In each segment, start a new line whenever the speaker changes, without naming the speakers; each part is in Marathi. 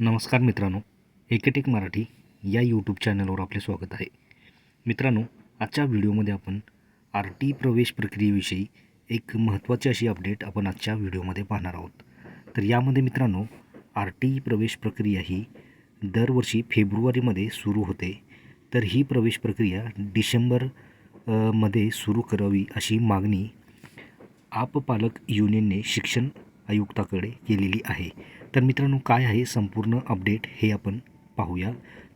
नमस्कार मित्रांनो एकेटेक मराठी या यूट्यूब चॅनलवर आपले स्वागत आहे. मित्रांनो आजच्या व्हिडिओमध्ये आपण आर टी प्रवेश प्रक्रियेविषयी एक महत्त्वाची अशी अपडेट आपण आजच्या व्हिडिओमध्ये पाहणार आहोत. तर यामध्ये मित्रांनो आर टी प्रवेश प्रक्रिया ही दरवर्षी फेब्रुवारीमध्ये सुरू होते. तर ही प्रवेश प्रक्रिया डिसेंबरमध्ये सुरू करावी अशी मागणी आप पालक युनियनने शिक्षण आयुक्ताकडे केलेली आहे. तर मित्रांनो काय आहे संपूर्ण अपडेट हे आपण पाहूया.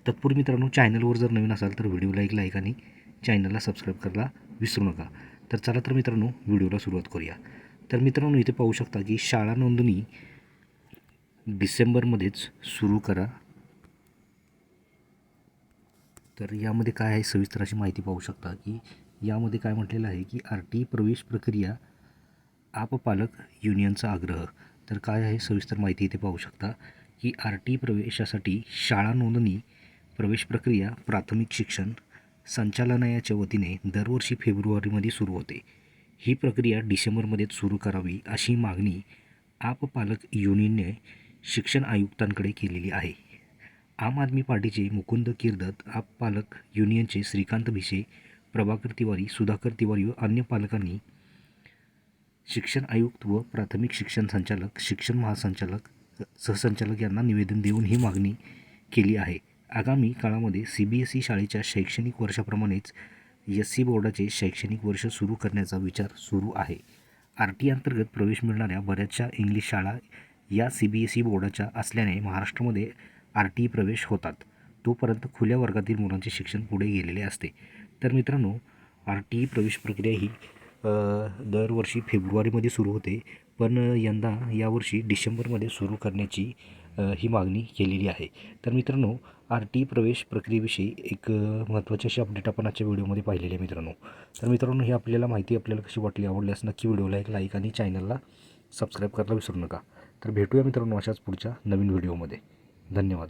तत्पूर्वी मित्रांनो चॅनलवर जर नवीन असाल तर व्हिडिओला एक लाईक आणि चॅनलला सबस्क्राईब करायला विसरू नका. तर चला तर मित्रांनो व्हिडिओला सुरुवात करूया. तर मित्रांनो इथे पाहू शकता की शाळा नोंदणी डिसेंबरमध्येच सुरू करा. तर यामध्ये काय आहे सविस्तर अशी माहिती पाहू शकता की यामध्ये काय म्हटलेलं आहे की आर टी प्रवेश प्रक्रिया आप पालक युनियनचा आग्रह. तर काय आहे? सविस्तर माहिती इथे पाहू शकता की आर टी प्रवेशासाठी शाळा नोंदणी प्रवेश प्रक्रिया प्राथमिक शिक्षण संचालनायाच्या वतीने दरवर्षी फेब्रुवारीमध्ये सुरू होते. ही प्रक्रिया डिसेंबरमध्येच सुरू करावी अशी मागणी आप पालक युनियनने शिक्षण आयुक्तांकडे केलेली आहे. आम आदमी पार्टीचे मुकुंद किर्दत आप पालक युनियनचे श्रीकांत भिसे प्रभाकर तिवारी सुधाकर तिवारी व अन्य पालकांनी शिक्षण आयुक्त व प्राथमिक शिक्षण संचालक शिक्षण महासंचालक सहसंचालक यांना निवेदन देऊन ही मागणी केली आहे. आगामी काळामध्ये सी बी एस ई शाळेच्या शैक्षणिक वर्षाप्रमाणेच एस सी बोर्डाचे शैक्षणिक वर्ष सुरू करण्याचा विचार सुरू आहे. आर टी अंतर्गत प्रवेश मिळणाऱ्या बऱ्याचशा इंग्लिश शाळा या सी बी एस ई बोर्डाच्या असल्याने महाराष्ट्रामध्ये आर टी प्रवेश होतात. तोपर्यंत खुल्या वर्गातील मुलांचे शिक्षण पुढे गेलेले असते. तर मित्रांनो आर टी प्रवेश प्रक्रिया ही दरवर्षी फेब्रुवारीमध्ये सुरू होते. पण यंदा यावर्षी डिसेंबरमध्ये सुरू करण्याची ही मागणी केलेली आहे. तर मित्रांनो आर टी प्रवेश प्रक्रियेविषयी एक महत्त्वाची अशी अपडेट आपण आजच्या व्हिडिओमध्ये पाहिलेली आहे मित्रांनो. तर मित्रांनो ही आपल्याला माहिती आपल्याला कशी वाटली आवडल्यास नक्की व्हिडिओला एक लाईक आणि चॅनलला सबस्क्राईब करायला विसरू नका. तर भेटूया मित्रांनो अशाच पुढच्या नवीन व्हिडिओमध्ये. धन्यवाद.